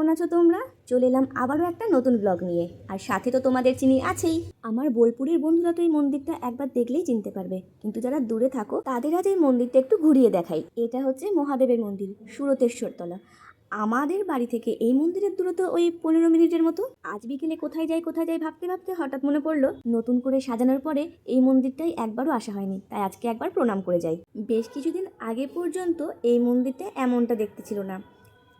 কেমন আছো তোমরা? চলে এলাম আবারও একটা নতুন ব্লগ নিয়ে। আর সাথে তো তোমাদের চিনি আছেই। আমার বোলপুরের বন্ধুরা তো এই মন্দিরটা একবার দেখলেই চিনতে পারবে। কিন্তু যারা দূরে থাকো, তাদের আজ এই মন্দিরটা একটু ঘুরিয়ে দেখাই। এটা হচ্ছে মহাদেবের মন্দির, সুরতেশ্বরতলা। আমাদের বাড়ি থেকে এই মন্দিরের দূরত্ব ওই পনেরো মিনিটের মতো। আজ বিকেলে কোথায় যাই কোথায় যাই ভাবতে ভাবতে হঠাৎ মনে পড়ল, নতুন করে সাজানোর পরে এই মন্দিরটাই একবারও আসা হয়নি। তাই আজকে একবার প্রণাম করে যাই। বেশ কিছুদিন আগে পর্যন্ত এই মন্দিরটা এমনটা দেখতে ছিল না।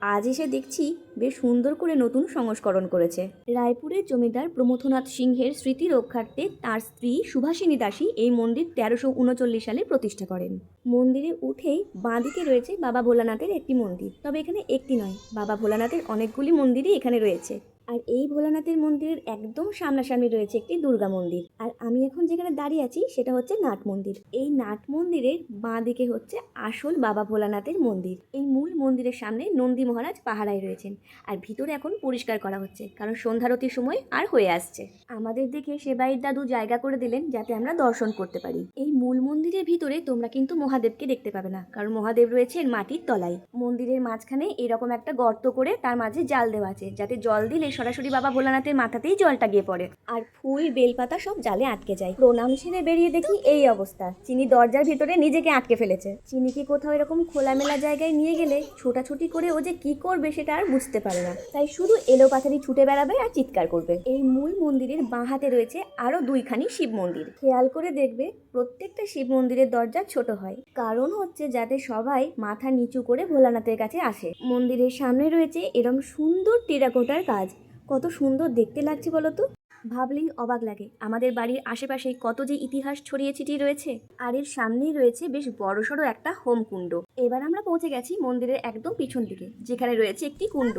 আজ এসে দেখছি বেশ সুন্দর করে নতুন সংস্করণ করেছে। রায়পুরের জমিদার প্রমথনাথ সিংহের স্মৃতি রক্ষার্থে তার স্ত্রী সুভাষিনী দাসী এই মন্দির তেরোশো উনচল্লিশ সালে প্রতিষ্ঠা করেন। মন্দিরে উঠেই বাঁদিকে রয়েছে বাবা ভোলানাথের একটি মন্দির। তবে এখানে একটি নয়, বাবা ভোলানাথের অনেকগুলি মন্দিরই এখানে রয়েছে। আর এই ভোলানাথের মন্দিরের একদম সামনাসামনি রয়েছে একটি দুর্গা মন্দির। আর আমি এখন যেখানে দাঁড়িয়ে আছি সেটা হচ্ছে নাট মন্দির। এই নাট মন্দিরের বাঁ দিকে হচ্ছে আসল বাবা ভোলানাথের মন্দির। এই মূল মন্দিরের সামনে নন্দী মহারাজ পাহারায় রয়েছেন। আর ভিতরে এখন পরিষ্কার করা হচ্ছে, কারণ সন্ধ্যারতির সময় আর হয়ে আসছে। আমাদের দেখে সেবাইয়ের দাদু জায়গা করে দিলেন যাতে আমরা দর্শন করতে পারি। এই মূল মন্দিরের ভিতরে তোমরা কিন্তু মহাদেবকে দেখতে পাবে না, কারণ মহাদেব রয়েছেন মাটির তলায়। মন্দিরের মাঝখানে এরকম একটা গর্ত করে তার মাঝে জাল দেওয়া আছে, যাতে জল দিলে সরাসরি বাবা ভোলানাথের মাথাতেই জলটা গিয়ে পড়ে। আর ফুল, বেলপাতা সব জালে আটকে যায়। প্রণাম সেরে বেরিয়ে দেখি এই অবস্থা। চিনি দরজার ভিতরে নিজেকে আটকে ফেলেছে। চিনিকে কোথাও এরকম খোলামেলা জায়গায় নিয়ে গেলে ছোটাছুটি করে ও যে কি করবে সেটা আর বুঝতে পারে না। তাই শুধু এলো পাথারি ছুটে বেড়াবে আর চিৎকার করবে। এই মূল মন্দিরের বাঁ হাতে রয়েছে আরও দুইখানি শিব মন্দির। খেয়াল করে দেখবে প্রত্যেকটা শিব মন্দিরের দরজা ছোট হয়। কারণ হচ্ছে যাতে সবাই মাথা নিচু করে ভোলানাথের কাছে আসে। মন্দিরের সামনে রয়েছে এরম সুন্দর টেরাকোটার কাজ। কত সুন্দর দেখতে লাগছে বলো তো ভাবলেই অবাক লাগে। আমাদের বাড়ির আশেপাশে কত যে ইতিহাস ছড়িয়ে ছিটিয়ে রয়েছে। আর এর সামনেই রয়েছে বেশ বড়সড় একটা হোম কুণ্ড এবার আমরা পৌঁছে গেছি মন্দিরের একদম পিছন দিকে, যেখানে রয়েছে একটি কুণ্ড।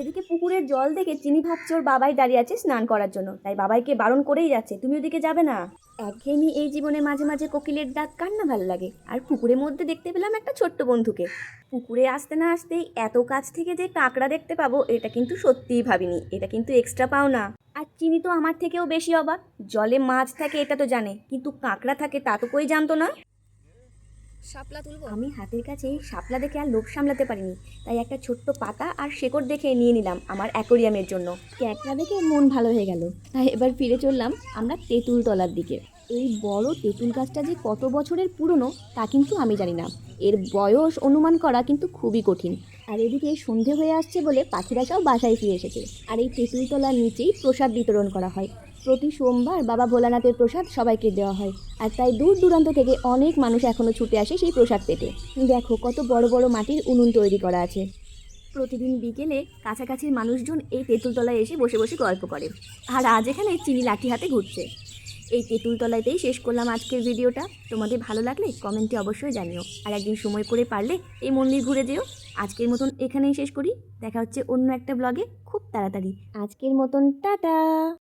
এদিকে পুকুরের জল দেখে চিনি ভাবছে ওর বাবাই দাঁড়িয়ে আছে স্নান করার জন্য। তাই বাবাইকে বারণ করেই যাচ্ছে, তুমি ওদিকে যাবে না? একঘেয়েমি এই জীবনে মাঝে মাঝে কোকিলের ডাক কার না ভালো লাগে? আর পুকুরের মধ্যে দেখতে পেলাম একটা ছোট্ট বন্ধুকে। পুকুরে আসতে না আসতেই এত কাছ থেকে যে কাঁকড়া দেখতে পাবো এটা কিন্তু সত্যিই ভাবিনি। এটা কিন্তু এক্সট্রা পাও না আর চিনি তো আমার থেকেও বেশি অবাক। জলে মাছ থাকে এটা তো জানে। কিন্তু কাঁকড়া থাকে তা তো কই জানতো না? শাপলা তুলবো? আমি হাতের কাছে শাপলা দেখে আর লোভ সামলাতে পারিনি। তাই একটা ছোট্ট পাতা আর শেকড় দেখে নিয়ে নিলাম আমার অ্যাকোরিয়ামের জন্য। ক্যাকড়া দেখে মন ভালো হয়ে গেল। তাই এবার ফিরে চললাম আমরা তেঁতুল তলার দিকে। এই বড় তেঁতুল গাছটা যে কত বছরের পুরনো, তা কিন্তু আমি জানি না। এর বয়স অনুমান করা কিন্তু খুবই কঠিন। আর এদিকে সন্ধে হয়ে আসছে বলে পাখিরাটাও বাসায় ফিরে এসেছে। আর এই তেঁতুল তলার নিচেই প্রসাদ বিতরণ করা হয়। প্রতি সোমবার বাবা ভোলানাথের প্রসাদ সবাইকে দেওয়া হয়। আর তাই দূর দূরান্ত থেকে অনেক মানুষ এখনও ছুটে আসে সেই প্রসাদ পেতে। দেখো কত বড় বড় মাটির উনুন তৈরি করা আছে। প্রতিদিন বিকেলে কাছাকাছির মানুষজন এই তেঁতুলতলায় এসে বসে বসে গল্প করে। আর আজ এখানে চিনি লাঠি হাতে ঘুরছে। এই তেঁতুলতলাতেই শেষ করলাম আজকের ভিডিওটা। তোমাদের ভালো লাগলে কমেন্টে অবশ্যই জানিও। আর একদিন সময় করে পারলে এই মন্দির ঘুরে যেও। আজকের মতন এখানেই শেষ করি। দেখা হচ্ছে অন্য একটা ব্লগে খুব তাড়াতাড়ি। আজকের মতন টাটা!